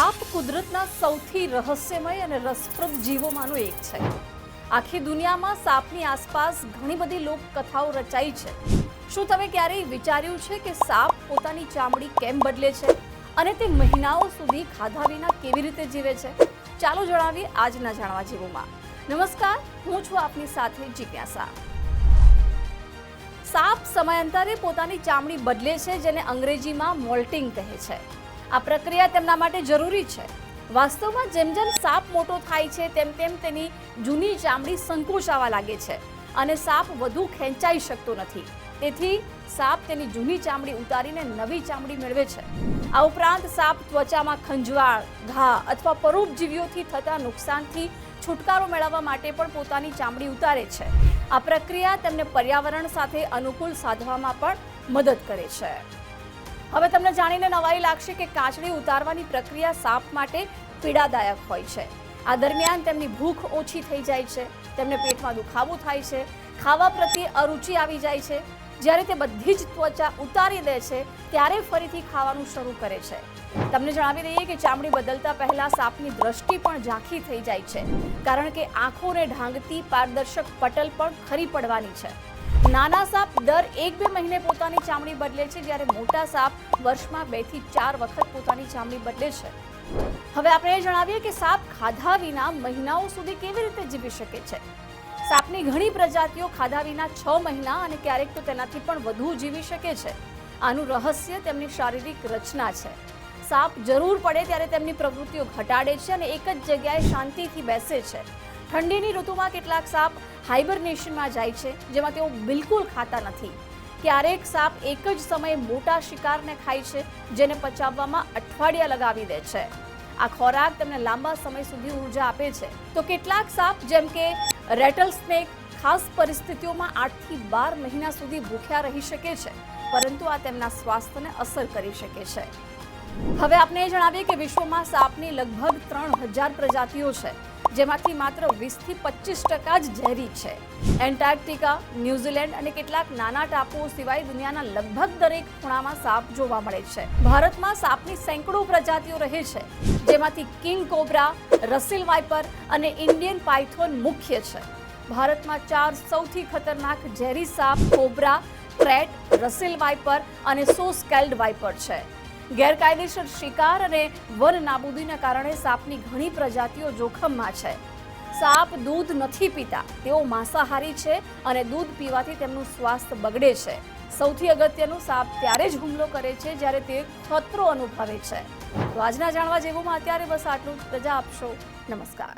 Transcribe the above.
સાપ કુદરતના સૌથી રહસ્યમય અને રસપ્રદ જીવોમાંનો એક છે. આખી દુનિયામાં સાપની આસપાસ ઘણી બધી લોકકથાઓ રચાઈ છે. શું તમે ક્યારેય વિચાર્યું છે કે સાપ પોતાની ચામડી કેમ બદલે છે? અને તે મહિનાઓ સુધી ખાધા વિના કેવી રીતે જીવે છે? ચાલો જણાવીએ આજના જાણવા જીવોમાં. નમસ્કાર, હું છું આપની સાથે જિજ્ઞાસા. સાપ સમયાંતરે પોતાની ચામડી બદલે છે, જેને અંગ્રેજીમાં મોલ્ટિંગ કહે છે. આ પ્રક્રિયા તેમના માટે જરૂરી છે. વાસ્તવમાં જેમ જેમ સાપ મોટો થાય છે, તેમ તેમ તેની જૂની ચામડી સંકોચાવા લાગે છે અને સાપ વધુ ખેંચાઈ શકતો નથી. તેથી સાપ તેની જૂની ચામડી ઉતારીને નવી ચામડી મેળવે છે. આ ઉપરાંત સાપ ત્વચામાં ખંજવાળ, ઘા અથવા પરોપજીવીઓથી થતા નુકસાનથી છુટકારો મેળવવા માટે પણ પોતાની ચામડી ઉતારે છે. આ પ્રક્રિયા તેમને પર્યાવરણ સાથે અનુકૂળ સાધવામાં પણ મદદ કરે છે. હવે તમને જાણીને નવાઈ લાગશે કે કાચડી ઉતારવાની પ્રક્રિયા સાપ માટે પીડાદાયક હોય છે. આ દરમિયાન તેમની ભૂખ ઓછી થઈ જાય છે, તેમને પેટમાં દુખાવો થાય છે, ખાવા પ્રત્યે અરુચિ આવી જાય છે. જ્યારે તે બધી જ ત્વચા ઉતારી દે છે, ત્યારે ફરીથી ખાવાનું શરૂ કરે છે. તમને જણાવી દઈએ કે ચામડી બદલતા પહેલા સાપની દ્રષ્ટિ પણ ઝાંખી થઈ જાય છે, કારણ કે આંખોને ઢાંગતી પારદર્શક પટલ પણ ખરી પડવાની છે. નાના સાપ દર એક બે મહિને પોતાની ચામડી બદલે છે, જ્યારે મોટા સાપ વર્ષમાં બેથી ચાર વખત પોતાની ચામડી બદલે છે. હવે આપણે એ જણાવીએ કે સાપ ખાધા વિના મહિનાઓ સુધી કેવી રીતે જીવી શકે છે? સાપની ઘણી પ્રજાતિઓ ખાધા વિના છ મહિના અને ક્યારેક તો તેનાથી પણ વધુ જીવી શકે છે. આનું રહસ્ય તેમની શારીરિક રચના છે. સાપ જરૂર પડે ત્યારે તેમની પ્રવૃત્તિઓ ઘટાડે છે અને એક જ જગ્યાએ શાંતિથી બેસે છે. ઠંડીની ઋતુમાં કેટલાક સાપ હાઇબરનેશનમાં જાય છે, જેમાં તેઓ બિલકુલ ખાતા નથી. ક્યારેક સાપ એક જ સમયે મોટા શિકારને ખાય છે, જેને પચાવવામાં અઠવાડિયા લગાવી દે છે. આ ખોરાક તેમને લાંબા સમય સુધી ઊર્જા આપે છે. તો કેટલાક સાપ, જેમ કે રેટલ સ્નેક ખાસ પરિસ્થિતિઓમાં આઠથી બાર મહિના સુધી ભૂખ્યા રહી શકે છે, પરંતુ આ તેમના સ્વાસ્થ્યને અસર કરી શકે છે. હવે આપણે એ જણાવીએ કે વિશ્વમાં સાપની લગભગ ત્રણ હજાર પ્રજાતિઓ છે. જેમાંથી માત્ર વીસથી પચીસ ટકા જ ઝેરી છે. એન્ટાર્કટિકા, ન્યૂઝીલેન્ડ અને કેટલાક નાના ટાપુઓ સિવાય દુનિયાના લગભગ દરેક ખૂણામાં સાપ જોવા મળે છે. ભારતમાં સાપની સેંકડો પ્રજાતિઓ રહે છે, જેમાંથી કિંગ કોબ્રા, રસિલ વાઇપર અને ઇન્ડિયન પાયથોન મુખ્ય છે. ભારતમાં ચાર સૌથી ખતરનાક ઝેરી સાપ કોબ્રા, ટ્રેટ, રસિલ વાઇપર અને સોસ્કેલ્ડ વાઇપર છે. ગેરકાયદેસર શિકાર અને વન નાબૂદીના કારણે સાપની ઘણી પ્રજાતિઓ જોખમમાં છે. સાપ દૂધ નથી પીતા, તેઓ માંસાહારી છે અને દૂધ પીવાથી તેમનું સ્વાસ્થ્ય બગડે છે. સૌથી અગત્યનું સાપ ત્યારે જ હુમલો કરે છે જ્યારે તે ખતરો અનુભવે છે. તો આજના જાણવા જેવુંમાં અત્યારે બસ આટલું રજા આપશો. નમસ્કાર.